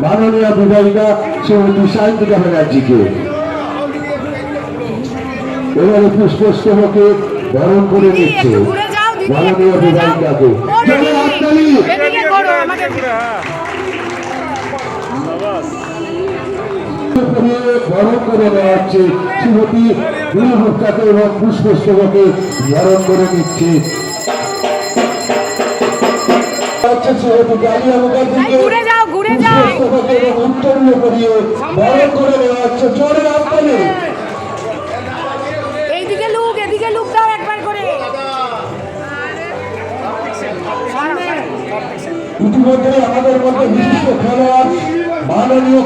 মাননীয় বিধায়িকা শ্রীমতী সাহিত্যিকা ব্যানার্জিকে। এবারে পুষ্পস্তবকে বরণ করে নিচ্ছে মাননীয় বিধায়িকাকে। বরণ করে নেওয়া হচ্ছে। শ্রীমতী এবং পুষ্পস্তবকে বরণ করে নিচ্ছে। হচ্ছে শ্রীমতী মুখার্জিকে। ঘুরে যায় করিয়ে করে নেওয়া হচ্ছে জোরে এইদিকে লুক এদিকে লুক দাও একবার করে। ইতিমধ্যে আমাদের মধ্যে বিশিষ্ট খেলোয়াড় মাননীয়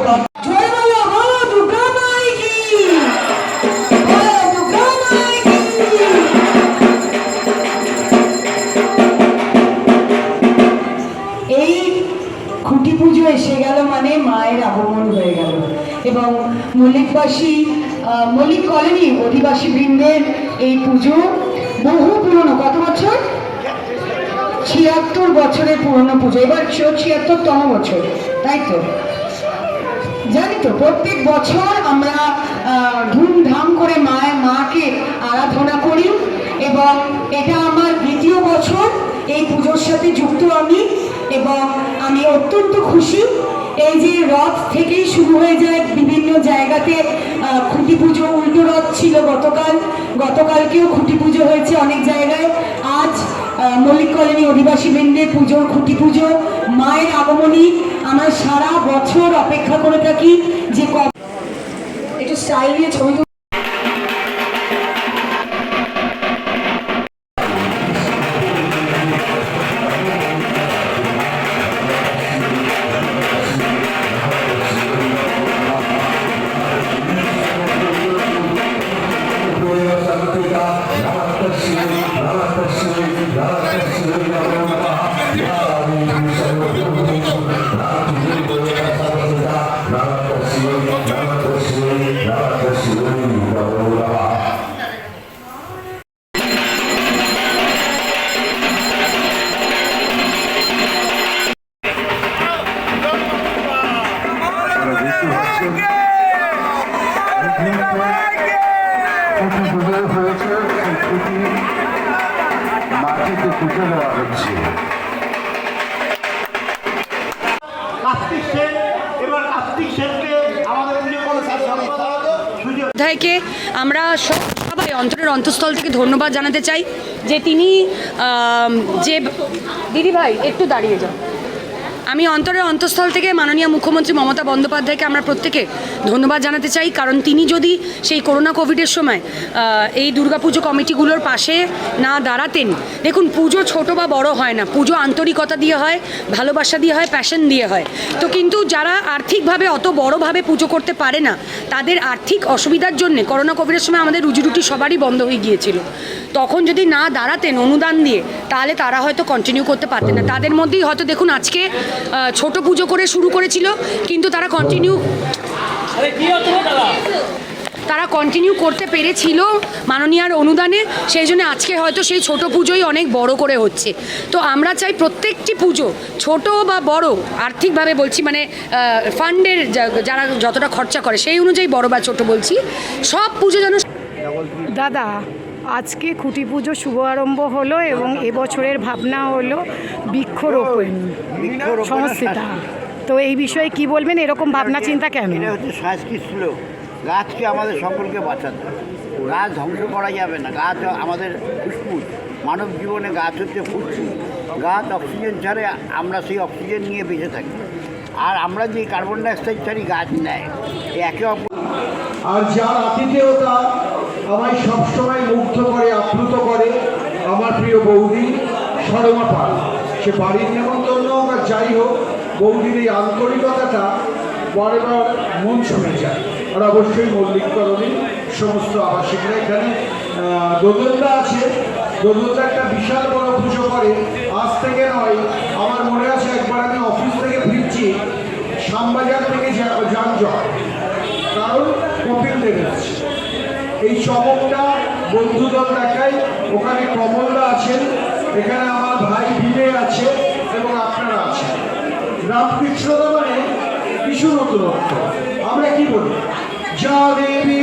মল্লিকবাসী মল্লিক কলোনি অধিবাসী বৃন্দের এই পুজো বহু পুরনো, কত বছর? ছিয়াত্তর বছরের পুরনো পুজো। এবার ছিয়াত্তরতম বছর, তাই তো? জানি তো, প্রত্যেক বছর আমরা ধুমধাম করে মায়ের, মাকে আরাধনা করি এবং এটা আমার দ্বিতীয় বছর এই পুজোর সাথে যুক্ত আমি এবং অত্যন্ত খুশি। এই যে রথ থেকেই শুরু হয়ে যায় বিভিন্ন জায়গাতে খুঁটি পুজো, উল্টো রথ ছিল গতকাল। গতকালকেও খুঁটি পুজো হয়েছে অনেক জায়গায়। আজ মল্লিক কলোনি অধিবাসী বৃন্দের পুজোর খুঁটি পুজো, মায়ের আগমনী। আমরা সারা বছর অপেক্ষা করে থাকি যে একটু স্টাইল দিয়ে ছবি অধ্যায়কে আমরা সব- সবাই অন্তরের অন্তঃস্থল থেকে ধন্যবাদ জানাতে চাই যে তিনি যে দিদি ভাই, একটু দাঁড়িয়ে যাও আমি অন্তরের অন্তঃস্থল থেকে মাননীয় মুখ্যমন্ত্রী মমতা বন্দ্যোপাধ্যায়কে আমরা প্রত্যেকে ধন্যবাদ জানাতে চাই, কারণ তিনি যদি সেই করোনা কোভিডের সময় এই দুর্গাপুজো কমিটিগুলোর পাশে না দাঁড়াতেন, দেখুন পুজো ছোট বা বড় হয় না, পুজো আন্তরিকতা দিয়ে হয়, ভালোবাসা দিয়ে হয় প্যাশন দিয়ে হয়। তো কিন্তু যারা আর্থিকভাবে অত বড়ভাবে পুজো করতে পারে না, তাদের আর্থিক অসুবিধার জন্য করোনা কোভিডের সময় আমাদের রুজি রুটি সবারই বন্ধ হয়ে গিয়েছিল। তখন যদি না দাঁড়াতেন অনুদান দিয়ে, তাহলে তারা হয়তো কন্টিনিউ করতে পারতেন না। তাদের মধ্যেই হয়তো দেখুন আজকে ছোট পুজো করে শুরু করেছিল কিন্তু তারা কন্টিনিউ তারা কন্টিনিউ করতে পেরেছিল মাননীয়ার অনুদানে সেই জন্য আজকে হয়তো সেই ছোট পুজোই অনেক বড় করে হচ্ছে। তো আমরা চাই প্রত্যেকটি পুজো ছোট বা বড় আর্থিকভাবে বলছি মানে ফান্ডের যারা যতটা খরচা করে সেই অনুযায়ী বড় বা ছোট বলছি সব পুজো যেন দাদা আজকে খুঁটি পুজো শুভ আরম্ভ হলো এবং এবছরের ভাবনা হলো বৃক্ষরোপণ সংস্থিতা তো এই বিষয়ে কি বলবেন? এরকম ভাবনা চিন্তা কেন? এটা হচ্ছে সংস্কৃত শ্লোক গাছকে আমাদের সকলকে বাঁচাতে। হবে। গাছ ধ্বংস করা যাবে না। গাছ আমাদের ফুসফুস মানব জীবনে গাছ হচ্ছে ফুসফুস গাছ অক্সিজেন ছাড়ে আমরা সেই অক্সিজেন নিয়ে বেঁচে থাকি। আর আমরা যে কার্বন ডাইঅক্সাইড ছাড়ি গাছ নেয় এই একে অপর আর যার আতিথেয়তা আমায় সবসময় মুগ্ধ করে, আপ্লুত করে আমার প্রিয় বৌদি সরমা পাল। সে বাড়ির নেমন্তন্ন হোক আর যাই হোক, বৌদির এই আন্তরিকতাটা বারবার মন ছুঁয়ে যায়। আর অবশ্যই মল্লিককরণে সমস্ত আবাসিকরা এখানে দোদলদা আছে। দোদলদা একটা বিশাল বড় পুজো করে। আজ থেকে নয়, আমার মনে আছে একবার আমি অফিস থেকে ফিরছি, শ্যামবাজার থেকে যানজট। কারণ কপিল দেব। এই চমকটা বন্ধুদল দেখাই। ওখানে কমলরা আছেন, এখানে আমার ভাই বিনে আছে এবং আপনারা আছেন। রামকৃষ্ণতা মানে কিছু নতুনত্ব আমরা কি বলি? যা দেবী